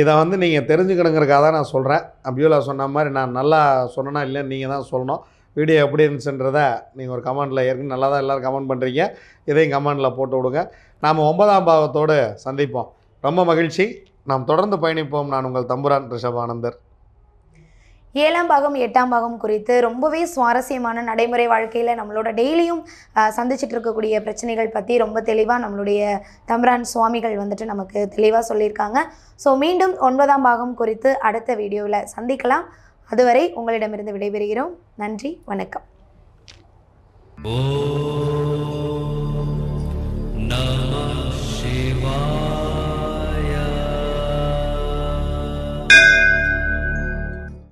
இதை வந்து நீங்கள் தெரிஞ்சுக்கணுங்கிறக்காக தான் நான் சொல்கிறேன் பியூலா சொன்ன மாதிரி நான் நல்லா சொன்னேன்னா இல்லைன்னு நீங்கள் தான் சொல்லணும். வீடியோ எப்படி இருந்துச்சுன்றத நீங்கள் ஒரு கமெண்ட்டில் ஏற்கனவே நல்லா தான் எல்லோரும் கமெண்ட் பண்ணுறீங்க இதையும் கமெண்டில் போட்டு விடுங்க. நாம் ஒன்பதாம் பாவத்தோடு சந்திப்போம். ரொம்ப மகிழ்ச்சி. நாம் தொடர்ந்து பயணிப்போம். நான் உங்கள் தம்புரான் ரிஷப் ஆனந்தர். ஏழாம் பாகம் எட்டாம் பாகம் குறித்து ரொம்பவே சுவாரஸ்யமான நடைமுறை வாழ்க்கையில் நம்மளோட டெய்லியும் சந்திச்சுட்டு இருக்கக்கூடிய பிரச்சனைகள் பற்றி ரொம்ப தெளிவாக நம்மளுடைய தம்ரான் சுவாமிகள் வந்துட்டு நமக்கு தெளிவாக சொல்லியிருக்காங்க. ஸோ மீண்டும் ஒன்பதாம் பாகம் குறித்து அடுத்த வீடியோவில் சந்திக்கலாம். அதுவரை உங்களிடமிருந்து விடைபெறுகிறோம். நன்றி வணக்கம். ஓம்